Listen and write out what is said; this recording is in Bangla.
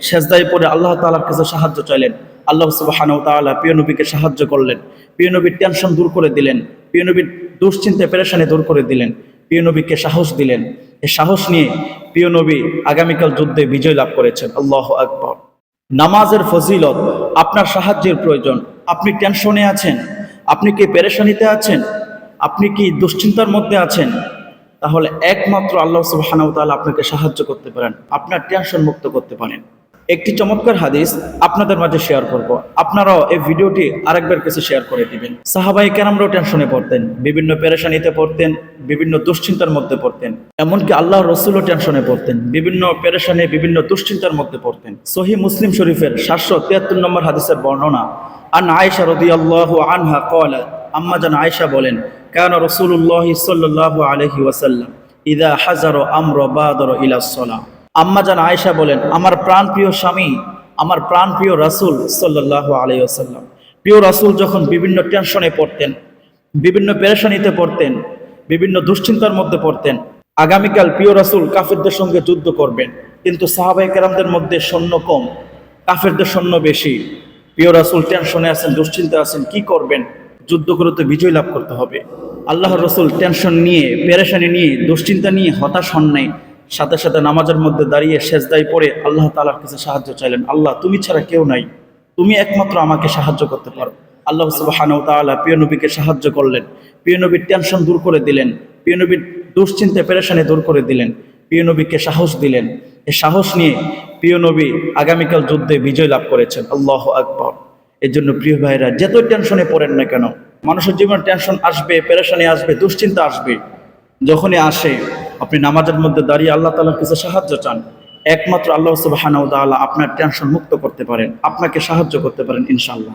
সেজদায় পড়ে আল্লাহ তাআলার কাছে সাহায্য চাইলেন। আল্লাহ প্রিয় নবীকে সাহায্য করলেন। প্রিয় নবীর টেনশন দূর করে দিলেন। প্রিয় নবীর দুশ্চিন্তা, পেরেশানি দূর করে দিলেন। প্রিয় নবীকে সাহস দিলেন। এই সাহস নিয়ে প্রিয় নবী আগামীকাল যুদ্ধে বিজয় লাভ করেছেন। আল্লাহ আকবর। নামাজের ফজিলত আপনার সাহায্যের প্রয়োজন। আপনি টেনশনে আছেন? আপনি কি পেরেশানিতে আছেন? আপনি কি দুশ্চিন্তার মধ্যে আছেন? তাহলে একমাত্র আল্লাহ সুবহানাহু ওয়া তাআলা আপনাকে সাহায্য করতে পারেন। আপনার টেনশন মুক্ত করতে পারেন। একটি চমৎকার হাদিস আপনাদের মাঝে শেয়ার করব। আপনারাও এই ভিডিওটি আরেকবার কাছে শেয়ার করে দিবেন। সাহাবাই কেরামরাও টেনশনে পড়তেন, বিভিন্ন পেরেশানিতে পড়তেন, বিভিন্ন দুশ্চিন্তার মধ্যে পড়তেন। এমনকি আল্লাহ রসুলও টেনশনে পড়তেন, বিভিন্ন পেরেশানি, বিভিন্ন দুশ্চিন্তার মধ্যে পড়তেন। সহি মুসলিম শরীফের সাতশো তিয়াত্তর নম্বর হাদিসের বর্ণনা, আন আয়েশা রদিয়াল্লাহু আনহা কলা আম্মা জান আয়েশা বলেন, কেন রসুল্লাহ সাল্লাল্লাহু আলহি ওয়াসাল্লাম, ইদা হাজারো আমর বাদর ইলাসলা আম্মা জান আয়েশা বলেন, আমার প্রাণপ্রিয় স্বামী, আমার প্রাণপ্রিয় রাসূল সাল্লাল্লাহু আলাইহি ওয়াসাল্লাম। প্রিয় রাসূল যখন বিভিন্ন টেনশনে পড়তেন, বিভিন্ন পেরেশানিতে পড়তেন, বিভিন্ন দুশ্চিন্তার মধ্যে পড়তেন, আগামীকাল প্রিয় রাসূল কাফেরদের সঙ্গে যুদ্ধ করবেন। কিন্তু সাহাবাই কেরামদের মধ্যে সৈন্য কম, কাফেরদের সৈন্য বেশি। প্রিয় রাসূল টেনশনে আছেন দুশ্চিন্তা আছেন, কি করবেন? যুদ্ধ করে তো বিজয় লাভ করতে হবে। আল্লাহর রসুল টেনশন নিয়ে, পেরেশানি নিয়ে, দুশ্চিন্তা নিয়ে হতাশ হন নাই। সাথে সাথে নামাজের মধ্যে দাঁড়িয়ে শেষদায় পড়ে আল্লাহ তালার কাছে সাহায্য চাইলেন। আল্লাহ, তুমি ছাড়া কেউ নাই। তুমি একমাত্র আমাকে সাহায্য করতে পারো। আল্লাহ সুবাহানাউ তাআলা প্রিয় নবীকে সাহায্য করলেন। প্রিয় নবীর টেনশন দূর করে দিলেন। প্রিয় নবীর দুশ্চিন্তা, পেরেশানি দূর করে দিলেন। প্রিয় নবীকে সাহস দিলেন। এই সাহস নিয়ে প্রিয় নবী আগামীকাল যুদ্ধে বিজয় লাভ করেছেন। আল্লাহ আকবর। এর জন্য প্রিয় ভাইরা যতই টেনশনে পড়েন না কেন, মানুষের জীবনে টেনশন আসবে, পেরেশানি আসবে, দুশ্চিন্তা আসবে। যখনই আসে আপনি নামাজের মধ্যে দাঁড়িয়ে আল্লাহ তালার কিছু সাহায্য চান, একমাত্র আল্লাহ সুবাহানাউ তাআলা আপনার টেনশন মুক্ত করতে পারেন, আপনাকে সাহায্য করতে পারেন ইনশাআল্লাহ।